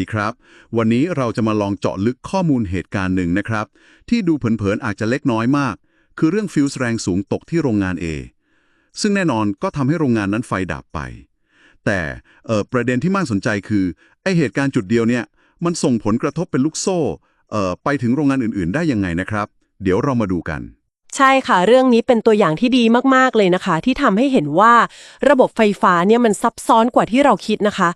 ดีครับ วันนี้เราจะมาลองเจาะลึกข้อมูลเหตุการณ์หนึ่งนะครับ ที่ดูเผินๆอาจจะเล็กน้อยมาก คือเรื่องฟิวส์แรงสูงตกที่โรงงาน A ซึ่งแน่นอนก็ทำให้โรงงานนั้นไฟดับไป แต่ประเด็นที่มากสนใจคือไอเหตุการณ์จุดเดียวเนี่ยมันส่งผลกระทบเป็นลูกโซ่ไปถึงโรงงานอื่นๆ ได้ยังไงนะครับ เดี๋ยวเรามาดูกันใช่ค่ะ เรื่องนี้เป็นตัวอย่างที่ดีมากๆเลยนะคะ ที่ทำให้เห็นว่าระบบไฟฟ้าเนี่ยมันซับซ้อนกว่าที่เราคิดนะคะ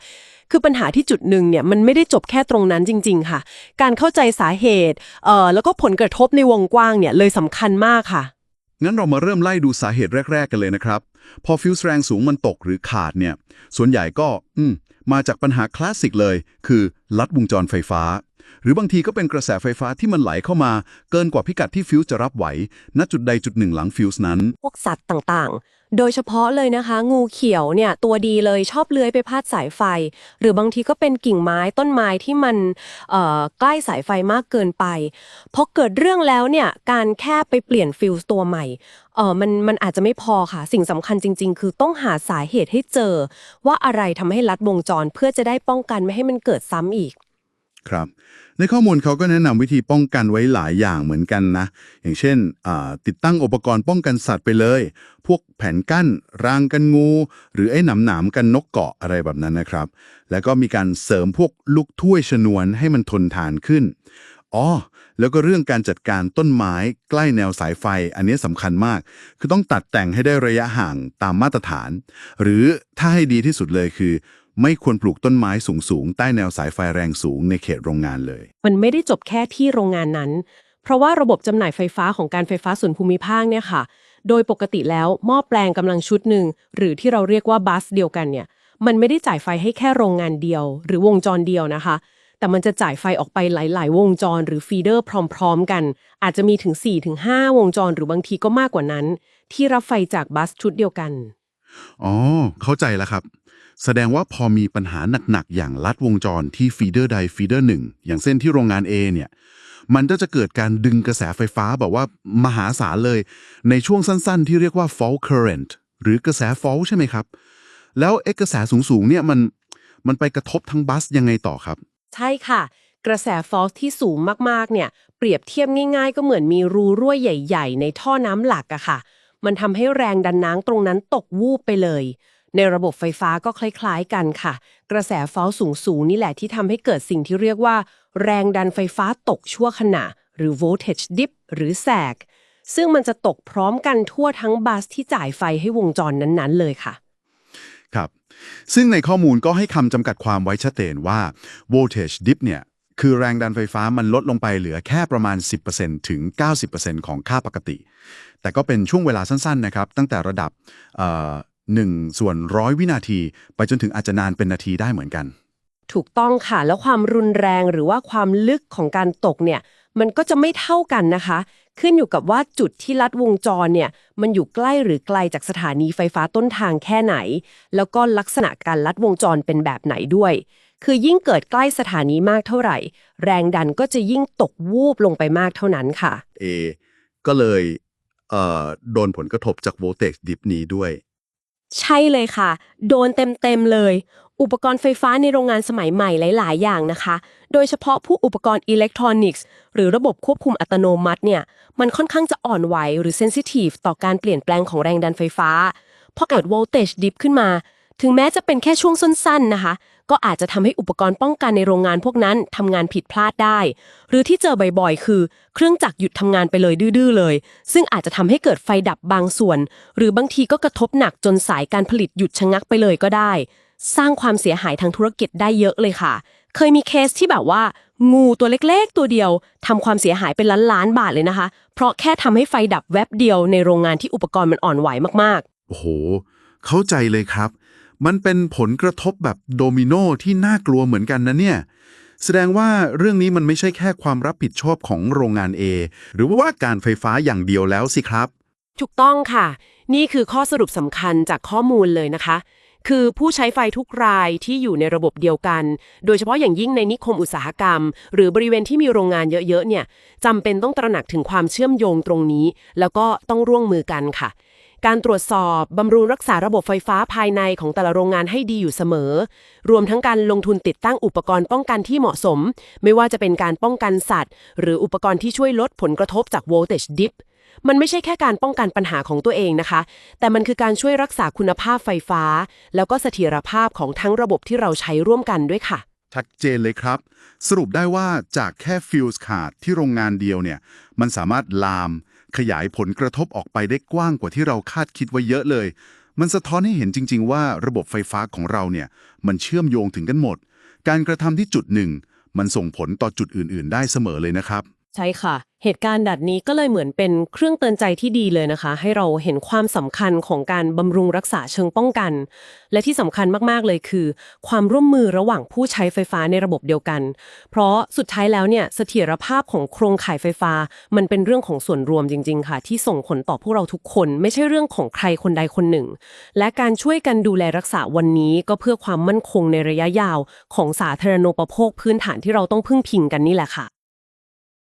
คือปัญหาที่จุดหนึ่งเนี่ยมันไม่ได้จบแค่ตรงนั้นจริง ๆ ค่ะ การเข้าใจสาเหตุเอ่อแล้วก็ผลกระทบในวงกว้างเนี่ยเลยสำคัญมากค่ะ งั้นเรามาเริ่มไล่ดูสาเหตุแรก ๆ กันเลยนะครับ พอฟิวส์แรงสูงมันตกหรือขาดเนี่ย ส่วนใหญ่ก็ อืม มาจากปัญหาคลาสสิกเลย คือลัดวงจรไฟฟ้า หรือบางทีก็เป็นกระแสไฟฟ้าที่มันไหลเข้ามา เกินกว่าพิกัดที่ฟิวส์จะรับไหว ณจุดใดจุดหนึ่งหลังฟิวส์นั้น พวกสัตว์ต่างๆ โดยเฉพาะเลยนะคะ งูเขียวเนี่ยตัวดีเลยชอบเลื้อยไปพาดสายไฟ หรือบางทีก็เป็นกิ่งไม้ต้นไม้ที่มันเอ่อใกล้สายไฟมากเกินไปพอเกิดเรื่องแล้วเนี่ยการแค่ไปเปลี่ยนฟิวส์ตัวใหม่เออมันมันอาจจะไม่พอค่ะ สิ่งสำคัญจริง ๆ คือต้องหาสาเหตุให้เจอ ว่าอะไรทำให้ลัดวงจรเพื่อจะได้ป้องกันไม่ให้มันเกิดซ้ำอีก ครับ ในข้อมูลเขาก็แนะนำวิธีป้องกันไว้หลายอย่างเหมือนกันนะ อย่างเช่นติดตั้งอุปกรณ์ป้องกันสัตว์ไปเลย พวกแผ่นกั้น รางกันงู หรือไอ้หนามหนามกันนกเกาะอะไรแบบนั้นนะครับ แล้วก็มีการเสริมพวกลูกถ้วยชนวนให้มันทนทานขึ้นอ๋อแล้วก็เรื่องการจัดการต้นไม้ใกล้แนวสายไฟ อันนี้สำคัญมาก คือต้องตัดแต่งให้ได้ระยะห่างตามมาตรฐาน หรือถ้าให้ดีที่สุดเลยคือ ไม่ควรปลูกต้นไม้สูงๆ ใต้แนวสายไฟแรงสูงในเขตโรงงานเลย มันไม่ได้จบแค่ที่โรงงานนั้น เพราะว่าระบบจำหน่ายไฟฟ้าของการไฟฟ้าส่วนภูมิภาคเนี่ยค่ะ โดยปกติแล้วหม้อแปลงกำลังชุดหนึ่ง หรือที่เราเรียกว่าบัสเดียวกันเนี่ย มันไม่ได้จ่ายไฟให้แค่โรงงานเดียว หรือวงจรเดียวนะคะ แต่มันจะจ่ายไฟออกไปหลาย ๆ วงจรหรือฟีเดอร์พร้อม ๆ กัน อาจจะมีถึง 4-5 วงจรหรือบางทีก็มากกว่านั้น ที่รับไฟจากบัสชุดเดียวกัน อ๋อ เข้าใจแล้วครับ แสดงว่าพอมีปัญหาหนักๆ อย่างลัดวงจรที่ฟีเดอร์ใดฟีเดอร์หนึ่งอย่างเส้นที่โรงงาน A เนี่ย มันก็จะเกิดการดึงกระแสไฟฟ้าแบบว่ามหาศาลเลย ในช่วงสั้นๆ ที่เรียกว่า fault current หรือกระแส fault ใช่ไหมครับ แล้วเอกระแสสูงๆ เนี่ยมันมันไปกระทบทั้งบัสยังไงต่อครับ ใช่ค่ะ กระแสฟอสที่สูงมากๆ เนี่ย เปรียบเทียบง่าย ๆ ก็เหมือนมีรูรั่วใหญ่ ๆ ในท่อน้ำหลักอะค่ะ มันทำให้แรงดันน้ำตรงนั้นตกวูบไปเลย ในระบบไฟฟ้าก็คล้ายๆกันค่ะ กระแสฟอสูงสูงนี่แหละที่ทำให้เกิดสิ่งที่เรียกว่า แรงดันไฟฟ้าตกชั่วขณะ หรือ voltage dip หรือแสก ซึ่งมันจะตกพร้อมกันทั่วทั้งบัสที่จ่ายไฟให้วงจรนั้นๆเลยค่ะ ครับ ซึ่งในข้อมูลก็ให้คำจำกัดความไว้ชัดเจนว่า voltage dip เนี่ยคือแรงดันไฟฟ้ามันลดลงไปเหลือแค่ประมาณ 10%ถึง 90%ของค่าปกติ แต่ก็เป็นช่วงเวลาสั้นๆนะครับ ตั้งแต่ระดับ 1 ส่วนร้อยวินาที ไปจนถึงอาจจะนานเป็นนาทีได้เหมือนกัน ถูกต้องค่ะ แล้วความรุนแรงหรือว่าความลึกของการตกเนี่ย มันก็จะไม่เท่ากันนะคะ ขึ้นอยู่กับว่าจุดที่ลัดวงจรเนี่ย มันอยู่ใกล้หรือไกลจากสถานีไฟฟ้าต้นทางแค่ไหน แล้วก็ลักษณะการลัดวงจรเป็นแบบไหนด้วย คือยิ่งเกิดใกล้สถานีมากเท่าไหร่ แรงดันก็จะยิ่งตกวูบลงไปมากเท่านั้นค่ะ A ก็เลยเอ่อโดนผลกระทบจาก voltage dip นี้ด้วย ใช่เลยค่ะ โดนเต็มๆเลย อุปกรณ์ไฟฟ้าในโรงงานสมัยใหม่หลาย ๆ อย่างนะคะ โดยเฉพาะผู้อุปกรณ์อิเล็กทรอนิกส์ หรือระบบควบคุมอัตโนมัติเนี่ย มันค่อนข้างจะอ่อนไหวหรือเซนซิทีฟต่อการเปลี่ยนแปลงของแรงดันไฟฟ้าพอเกิดโวลเทจดิฟขึ้นมา ถึงแม้จะเป็นแค่ช่วงสั้นๆนะคะ ก็อาจจะทำให้อุปกรณ์ป้องกันในโรงงานพวกนั้นทำงานผิดพลาดได้ หรือที่เจอบ่อยๆ คือ เครื่องจักรหยุดทำงานไปเลยดื้อๆเลย ซึ่งอาจจะทำให้เกิดไฟดับบางส่วน หรือบางทีก็กระทบหนักจนสายการผลิตหยุดชะงักไปเลยก็ได้ สร้างความเสียหายทางธุรกิจได้เยอะเลยค่ะ เคยมีเคสที่แบบว่า งูตัวเล็กๆ ตัวเดียวทำความเสียหายเป็นล้านๆบาทเลยนะคะ เพราะแค่ทำให้ไฟดับแวบเดียวในโรงงานที่อุปกรณ์มันอ่อนไหวมากๆโอ้โห เข้าใจเลยครับ มันเป็นผลกระทบแบบโดมิโนที่น่ากลัวเหมือนกันนะเนี่ย แสดงว่าเรื่องนี้มันไม่ใช่แค่ความรับผิดชอบของโรงงาน A หรือว่าการไฟฟ้าอย่างเดียวแล้วสิครับ ถูกต้องค่ะ นี่คือข้อสรุปสำคัญจากข้อมูลเลยนะคะ คือผู้ใช้ไฟทุกรายที่อยู่ในระบบเดียวกัน โดยเฉพาะอย่างยิ่งในนิคมอุตสาหกรรม หรือบริเวณที่มีโรงงานเยอะๆเนี่ยจำเป็นต้องตระหนักถึงความเชื่อมโยงตรงนี้ แล้วก็ต้องร่วมมือกันค่ะ การตรวจสอบบำรุงรักษาระบบไฟฟ้าภายในของแต่ละโรงงานให้ดีอยู่เสมอ รวมทั้งการลงทุนติดตั้งอุปกรณ์ป้องกันที่เหมาะสม ไม่ว่าจะเป็นการป้องกันสัตว์ หรืออุปกรณ์ที่ช่วยลดผลกระทบจาก voltage dip มันไม่ใช่แค่การป้องกันปัญหาของตัวเองนะคะ แต่มันคือการช่วยรักษาคุณภาพไฟฟ้า แล้วก็เสถียรภาพของทั้งระบบที่เราใช้ร่วมกันด้วยค่ะ ชัดเจนเลยครับ สรุปได้ว่าจากแค่ฟิวส์ขาดที่โรงงานเดียวเนี่ย มันสามารถลาม ขยายผลกระทบออกไปได้กว้างกว่าที่เราคาดคิดไว้เยอะเลย มันสะท้อนให้เห็นจริง ๆ ว่าระบบไฟฟ้าของเราเนี่ยมันเชื่อมโยงถึงกันหมด การกระทำที่จุดหนึ่งมันส่งผลต่อจุดอื่น ๆ ได้เสมอเลยนะครับ ใช่ค่ะ เหตุการณ์ดัดนี้ก็เลยเหมือนเป็นเครื่องเตือนใจที่ดีเลยนะคะ ให้เราเห็นความสำคัญของการบำรุงรักษาเชิงป้องกัน และที่สำคัญมากๆเลยคือ ความร่วมมือระหว่างผู้ใช้ไฟฟ้าในระบบเดียวกัน เพราะสุดท้ายแล้วเนี่ยเสถียรภาพของโครงข่ายไฟฟ้า มันเป็นเรื่องของส่วนรวมจริง ๆ ค่ะ ที่ส่งผลต่อพวกเราทุกคน ไม่ใช่เรื่องของใครคนใดคนหนึ่ง และการช่วยกันดูแลรักษาวันนี้ก็เพื่อความมั่นคงในระยะยาว ของสาธารณูปโภคพื้นฐานที่เราต้องพึ่งพิงกันนี่แหละค่ะ